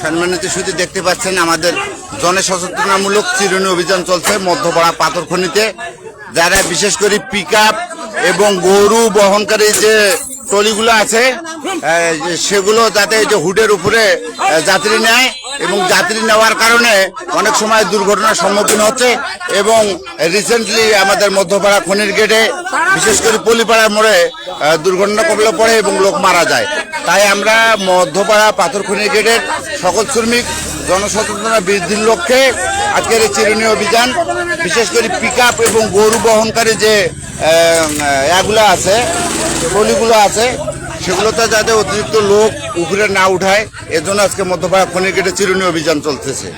সম্মানিত শুধু দেখতে পাচ্ছেন আমাদের জনসচেতনামূলক চিরুনি অভিযান চলছে মধ্যপাড়া পাথরখনিতে, যারা বিশেষ করে পিক এবং গরু বহনকারী যে টলিগুলো আছে সেগুলো যাতে যে হুডের উপরে যাত্রী নেয় এবং যাত্রী নেওয়ার কারণে অনেক সময় দুর্ঘটনার সম্মুখীন হচ্ছে এবং রিসেন্টলি আমাদের মধ্যপাড়া খনির গেটে বিশেষ করে পলিপাড়ার মোড়ে দুর্ঘটনা কবলে পড়ে এবং লোক মারা যায়। তাই আমরা মধ্যপাড়া পাথর খনির গেটের সকল শ্রমিক জনসচেতনতা বৃদ্ধির লক্ষ্যে আজকের এই চিরুনি অভিযান, বিশেষ করে পিক এবং গরু বহনকারী যে এগুলো আছে টলিগুলো আছে, সেগুলোতে যাতে অতিরিক্ত লোক উপরে না উঠায়, এজন্য আজকে মধ্যপাড়া খনির গেটে চিরুনি অভিযান চলতেছে।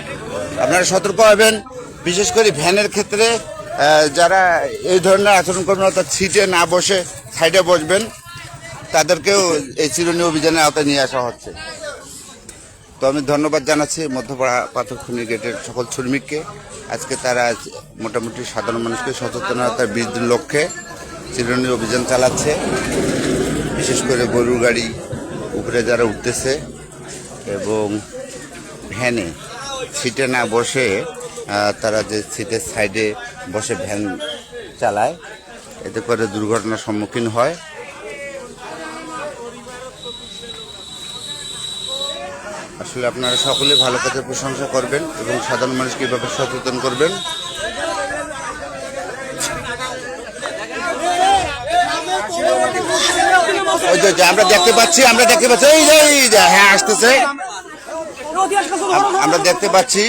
আপনারা সতর্ক হবেন, বিশেষ করে ভ্যানের ক্ষেত্রে যারা এই ধরনের আচরণ করবেন অর্থাৎ সিটে না বসে সাইডে বসবেন তাদেরকেও এই চিরুনি অভিযানের আওতায় নিয়ে আসা হচ্ছে। তো আমি ধন্যবাদ জানাচ্ছি মধ্যপাড়া পাথরখনি গেটের সকল শ্রমিককে। আজকে তারা মোটামুটি সাধারণ মানুষকে সচেতনতার বৃদ্ধির লক্ষ্যে চিরুনি অভিযান চালাচ্ছে। বিশেষ করে গরুর গাড়ি, উপরে যারা উঠতেছে এবং ভ্যানে সিটে না বসে তারা যে সিটের সাইডে বসে ভ্যান চালায়, এতে করে দুর্ঘটনার সম্মুখীন হয়। আসলে আপনারা সকলে ভালো কাজের প্রশংসা করবেন এবং সাধারণ মানুষকে এভাবে সচেতন করবেন। আমরা দেখতে পাচ্ছি আমরা দেখতে পাচ্ছি এই যে এই যে, হ্যাঁ আসতেছে। আমরা দেখতে পাচ্ছি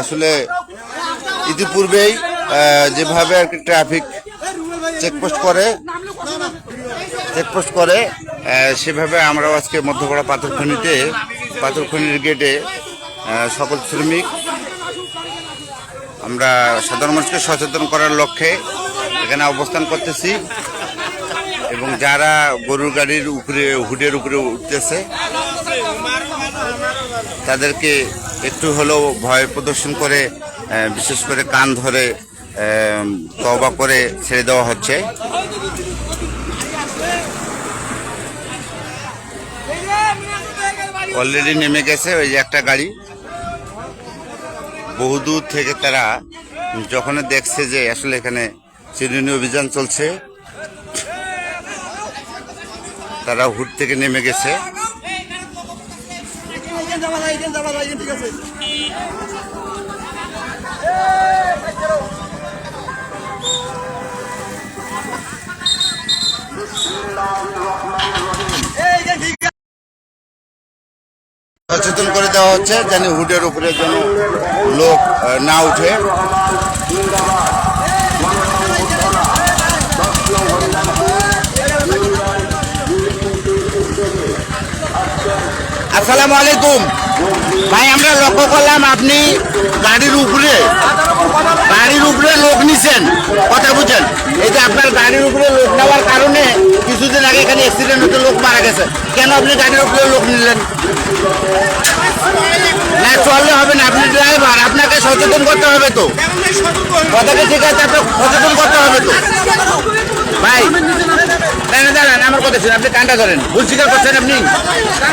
আসলে ইতিপূর্বেই যেভাবে আর কি ট্রাফিক চেকপোস্ট করে চেকপোস্ট করে সেভাবে আমরাও আজকে মধ্যপাড়া পাথরখনিতে পাথরখনির গেটে আহ, সকল শ্রমিক আমরা সাধারণ মানুষকে সচেতন করার লক্ষ্যে এখানে অবস্থান করতেছি। এবং যারা গরুর গাড়ির উপরে হুডের উপরে উঠতেছে তাদেরকে একটু হলেও ভয় প্রদর্শন করে বিশেষ করে কান ধরে তওবা করে ছেড়ে দেওয়া হচ্ছে। অলরেডি নেমে গেছে ওই যে একটা গাড়ি বহুদূর থেকে তারা যখন দেখছে যে আসলে এখানে চিরুনি অভিযান চলছে তারা হুট থেকে নেমে গেছে সচেতন করে দেওয়া হচ্ছে যেন হুডের উপরে যেন লোক না উঠে। আসসালামু আলাইকুম। ভাই, আমরা লক্ষ্য করলাম আপনি গাড়ির উপরে গাড়ির উপরে লোক নিছেন। কথা বুঝছেন এই যে আপনার গাড়ির উপরে লোক নেওয়ার কারণে কিছুদিন আগে এখানে অ্যাক্সিডেন্ট হতে লোক মারা গেছে। কেন আপনি গাড়ির উপরে লোক নিলেন? না, চললে হবে না, আপনি ড্রাইভার আপনাকে সচেতন করতে হবে তো। কথাটা ঠিক আছে, আপনাকে সচেতন করতে হবে তো। ভাই, দাঁড়ান দাঁড়ান, আমার কথা শুনুন, আপনি কানটা ধরেন। ভুল স্বীকার করছেন আপনি?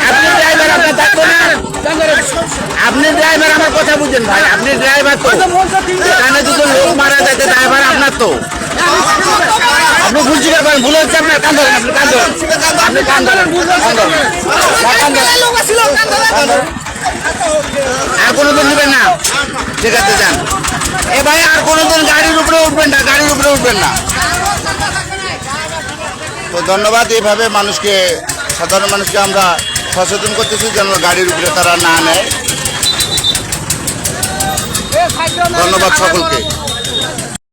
আপনি ড্রাইভার আপনার থাকতো না। আপনি ড্রাইভার আমার কথা বুঝছেন ভাই, আপনি ড্রাইভার তো। এখানে দুটো লোক মারা যাচ্ছে ড্রাইভার আপনার তো। আপনি ভুল স্বীকার করেন, ভুল হচ্ছে আপনার, কান ধরেন কান ধরেন। আপনি কান ধরেন ধরেন। আর কোনোদিন নেবেন না। ঠিক আছে, যান। এ ভাই, আর কোনোদিন গাড়ির উপরে উঠবেন না, গাড়ির উপরে উঠবেন না। তো ধন্যবাদ, এইভাবে মানুষকে, সাধারণ মানুষকে আমরা সচেতন করতেছি যেন গাড়ির উপরে তারা না নেয়। ধন্যবাদ সকলকে।